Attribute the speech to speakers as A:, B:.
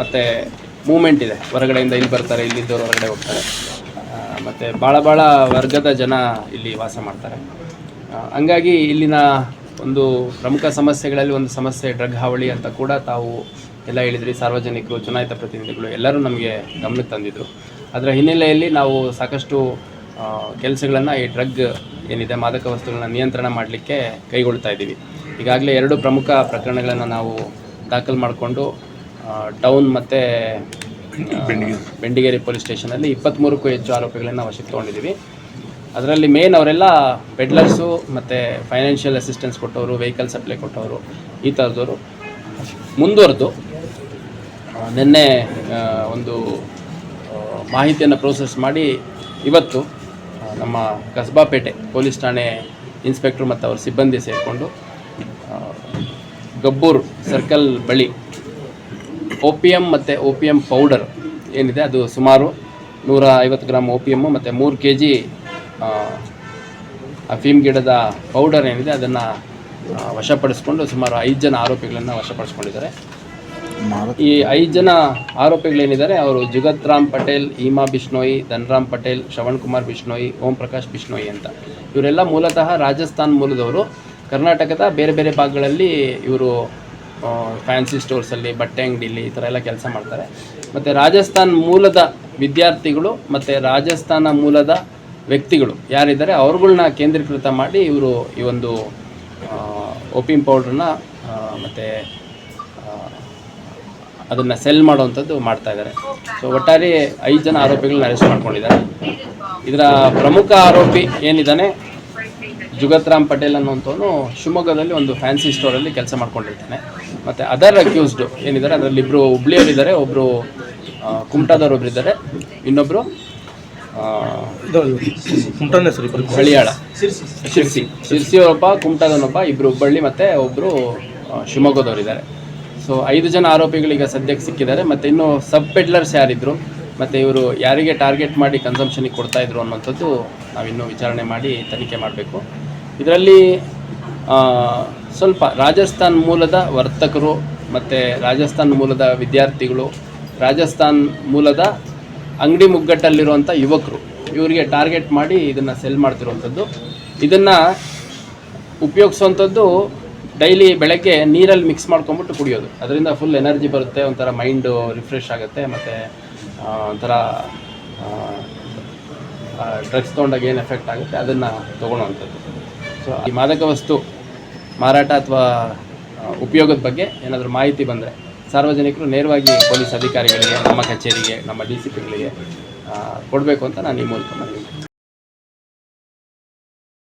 A: ಮತ್ತು ಮೂಮೆಂಟ್ ಇದೆ. ಹೊರಗಡೆಯಿಂದ ಇಲ್ಲಿ ಬರ್ತಾರೆ, ಇಲ್ಲಿದ್ದವರು ಹೊರಗಡೆ ಹೋಗ್ತಾರೆ. ಮತ್ತು ಭಾಳ ಭಾಳ ವರ್ಗದ ಜನ ಇಲ್ಲಿ ವಾಸ ಮಾಡ್ತಾರೆ. ಹಂಗಾಗಿ ಇಲ್ಲಿನ ಒಂದು ಪ್ರಮುಖ ಸಮಸ್ಯೆಗಳಲ್ಲಿ ಒಂದು ಸಮಸ್ಯೆ ಡ್ರಗ್ ಹಾವಳಿ ಅಂತ ಕೂಡ ತಾವು ಎಲ್ಲ ಹೇಳಿದ್ರಿ. ಸಾರ್ವಜನಿಕರು, ಚುನಾಯಿತ ಪ್ರತಿನಿಧಿಗಳು ಎಲ್ಲರೂ ನಮಗೆ ಗಮನಕ್ಕೆ ತಂದಿದ್ದರು ಅದರ ಹಿನ್ನೆಲೆಯಲ್ಲಿ ನಾವು ಸಾಕಷ್ಟು ಕೆಲಸಗಳನ್ನು ಈ ಡ್ರಗ್ ಏನಿದೆ, ಮಾದಕ ವಸ್ತುಗಳನ್ನ ನಿಯಂತ್ರಣ ಮಾಡಲಿಕ್ಕೆ ಕೈಗೊಳ್ತಾ ಇದ್ದೀವಿ. ಈಗಾಗಲೇ ಎರಡು ಪ್ರಮುಖ ಪ್ರಕರಣಗಳನ್ನು ನಾವು ದಾಖಲು ಮಾಡಿಕೊಂಡು ಟೌನ್ ಮತ್ತು ಬೆಂಡಿಗೇರಿ ಪೊಲೀಸ್ ಸ್ಟೇಷನಲ್ಲಿ ಇಪ್ಪತ್ತ್ಮೂರಕ್ಕೂ ಹೆಚ್ಚು ಆರೋಪಿಗಳನ್ನು ವಶಕ್ಕೆ ತೊಗೊಂಡಿದ್ದೀವಿ. ಅದರಲ್ಲಿ ಮೇನ್ ಅವರೆಲ್ಲ ಪೆಡ್ಲರ್ಸು ಮತ್ತು ಫೈನಾನ್ಷಿಯಲ್ ಅಸಿಸ್ಟೆನ್ಸ್ ಕೊಟ್ಟವರು ವೆಹಿಕಲ್ ಸಪ್ಲೈ ಕೊಟ್ಟವರು, ಈ ಥರದವರು. ಮುಂದುವರೆದು ನಿನ್ನೆ ಒಂದು ಮಾಹಿತಿಯನ್ನು ಪ್ರೋಸೆಸ್ ಮಾಡಿ ಇವತ್ತು ನಮ್ಮ ಕಸ್ಬಾಪೇಟೆ ಪೊಲೀಸ್ ಠಾಣೆ ಇನ್ಸ್ಪೆಕ್ಟ್ರು ಮತ್ತು ಅವ್ರ ಸಿಬ್ಬಂದಿ ಸೇರಿಕೊಂಡು ಗಬ್ಬೂರ್ ಸರ್ಕಲ್ ಬಳಿ ಒ ಪಿ ಎಂ ಮತ್ತು ಒ ಪಿ ಎಂ ಪೌಡರ್ ಏನಿದೆ, ಅದು ಸುಮಾರು ನೂರ ಐವತ್ತು ಗ್ರಾಮ್ ಒ ಪಿ ಎಮ್ಮು ಮತ್ತು ಮೂರು ಕೆ ಜಿ ಅಫೀಮ್ ಗಿಡದ ಪೌಡರ್ ಏನಿದೆ, ಅದನ್ನು ವಶಪಡಿಸ್ಕೊಂಡು ಸುಮಾರು ಐದು ಜನ ಆರೋಪಿಗಳನ್ನು ವಶಪಡಿಸ್ಕೊಂಡಿದ್ದಾರೆ. ಈ ಐದು ಜನ ಆರೋಪಿಗಳೇನಿದ್ದಾರೆ, ಅವರು ಜುಗತ್ ರಾಮ್ ಪಟೇಲ್, ಹೀಮಾ ಬಿಷ್ಣೋಯಿ, ಧನ್ರಾಮ್ ಪಟೇಲ್ ಶ್ರವಣ್ ಕುಮಾರ್ ಬಿಷ್ಣೋಯಿ ಓಂ ಪ್ರಕಾಶ್ ಬಿಷ್ಣೋಯಿ ಅಂತ. ಇವರೆಲ್ಲ ಮೂಲತಃ ರಾಜಸ್ಥಾನ್ ಮೂಲದವರು. ಕರ್ನಾಟಕದ ಬೇರೆ ಬೇರೆ ಭಾಗಗಳಲ್ಲಿ ಇವರು ಫ್ಯಾನ್ಸಿ ಸ್ಟೋರ್ಸಲ್ಲಿ ಬಟ್ಟೆ ಅಂಗಡಿಲಿ ಈ ಥರ ಎಲ್ಲ ಕೆಲಸ ಮಾಡ್ತಾರೆ. ಮತ್ತು ರಾಜಸ್ಥಾನ್ ಮೂಲದ ವಿದ್ಯಾರ್ಥಿಗಳು ಮತ್ತು ರಾಜಸ್ಥಾನ ಮೂಲದ ವ್ಯಕ್ತಿಗಳು ಯಾರಿದ್ದಾರೆ, ಅವ್ರುಗಳ್ನ ಕೇಂದ್ರೀಕೃತ ಮಾಡಿ ಇವರು ಈ ಒಂದು ಓಪಿನ್ ಪೌಡ್ರನ್ನ ಮತ್ತು ಅದನ್ನು ಸೆಲ್ ಮಾಡುವಂಥದ್ದು ಮಾಡ್ತಾ ಇದ್ದಾರೆ. ಸೊ ಒಟ್ಟಾರೆ ಐದು ಜನ ಆರೋಪಿಗಳನ್ನ ಅರೆಸ್ಟ್ ಮಾಡ್ಕೊಂಡಿದ್ದಾರೆ. ಇದರ ಪ್ರಮುಖ ಆರೋಪಿ ಏನಿದ್ದಾನೆ ಜುಗತ್ರಾಮ್ ಪಟೇಲ್ ಅನ್ನುವಂಥವನು ಶಿವಮೊಗ್ಗದಲ್ಲಿ ಒಂದು ಫ್ಯಾನ್ಸಿ ಸ್ಟೋರಲ್ಲಿ ಕೆಲಸ ಮಾಡ್ಕೊಂಡಿರ್ತಾನೆ. ಮತ್ತು ಅದರ್ ಅಕ್ಯೂಸ್ಡ್ ಏನಿದ್ದಾರೆ ಅದರಲ್ಲಿ ಇಬ್ಬರು ಹುಬ್ಳಿಯವರಿದ್ದಾರೆ ಒಬ್ಬರು ಕುಮಟಾದವ್ರು ಒಬ್ರು ಇದ್ದಾರೆ. ಇನ್ನೊಬ್ಬರು
B: ಕುಮಟನೇ ಸರ್ ಇಬ್ಬರು
A: ಹಳಿಯಾಳ ಶಿರ್ಸಿ. ಶಿರ್ಸಿಯವರೊಬ್ಬ ಕುಮಟಾದವನೊಬ್ಬ ಇಬ್ಬರು ಹುಬ್ಬಳ್ಳಿ ಮತ್ತು ಒಬ್ಬರು ಶಿವಮೊಗ್ಗದವರಿದ್ದಾರೆ ಸೊ ಐದು ಜನ ಆರೋಪಿಗಳೀಗ ಸದ್ಯಕ್ಕೆ ಸಿಕ್ಕಿದ್ದಾರೆ. ಮತ್ತು ಇನ್ನು ಸಬ್ ಪೆಡ್ಲರ್ಸ್ ಯಾರಿದ್ರು ಮತ್ತು ಇವರು ಯಾರಿಗೆ ಟಾರ್ಗೆಟ್ ಮಾಡಿ ಕನ್ಸಂಪ್ಷನಿಗೆ ಕೊಡ್ತಾಯಿದ್ರು ಅನ್ನೋಂಥದ್ದು ನಾವಿನ್ನೂ ವಿಚಾರಣೆ ಮಾಡಿ ತನಿಖೆ ಮಾಡಬೇಕು. ಇದರಲ್ಲಿ ಸ್ವಲ್ಪ ರಾಜಸ್ಥಾನ್ ಮೂಲದ ವರ್ತಕರು ಮತ್ತು ರಾಜಸ್ಥಾನ್ ಮೂಲದ ವಿದ್ಯಾರ್ಥಿಗಳು, ರಾಜಸ್ಥಾನ್ ಮೂಲದ ಅಂಗಡಿ ಮುಗ್ಗಟ್ಟಲ್ಲಿರುವಂಥ ಯುವಕರು, ಇವರಿಗೆ ಟಾರ್ಗೆಟ್ ಮಾಡಿ ಇದನ್ನು ಸೆಲ್ ಮಾಡ್ತಿರುವಂಥದ್ದು ಇದನ್ನು ಉಪಯೋಗಿಸುವಂಥದ್ದು ಡೈಲಿ ಬೆಳಗ್ಗೆ ನೀರಲ್ಲಿ ಮಿಕ್ಸ್ ಮಾಡ್ಕೊಂಬಿಟ್ಟು ಕುಡಿಯೋದು. ಅದರಿಂದ ಫುಲ್ ಎನರ್ಜಿ ಬರುತ್ತೆ, ಒಂಥರ ಮೈಂಡು ರಿಫ್ರೆಶ್ ಆಗುತ್ತೆ, ಮತ್ತು ಒಂಥರ ಡ್ರಗ್ಸ್ ತೊಗೊಂಡಾಗ ಏನು ಎಫೆಕ್ಟ್ ಆಗುತ್ತೆ, ಅದನ್ನು ತೊಗೊಳೋವಂಥದ್ದು ಸೊ ಈ ಮಾದಕ ವಸ್ತು ಮಾರಾಟ ಅಥವಾ ಉಪಯೋಗದ ಬಗ್ಗೆ ಏನಾದರೂ ಮಾಹಿತಿ ಬಂದರೆ ಸಾರ್ವಜನಿಕರು ನೇರವಾಗಿ ಪೊಲೀಸ್ ಅಧಿಕಾರಿಗಳಿಗೆ, ನಮ್ಮ ಕಚೇರಿಗೆ, ನಮ್ಮ ಡಿ ಸಿ ಪಿಗಳಿಗೆ ಕೊಡಬೇಕು ಅಂತ ನಾನು ಈ ಮೂಲಕ ಮನವಿ.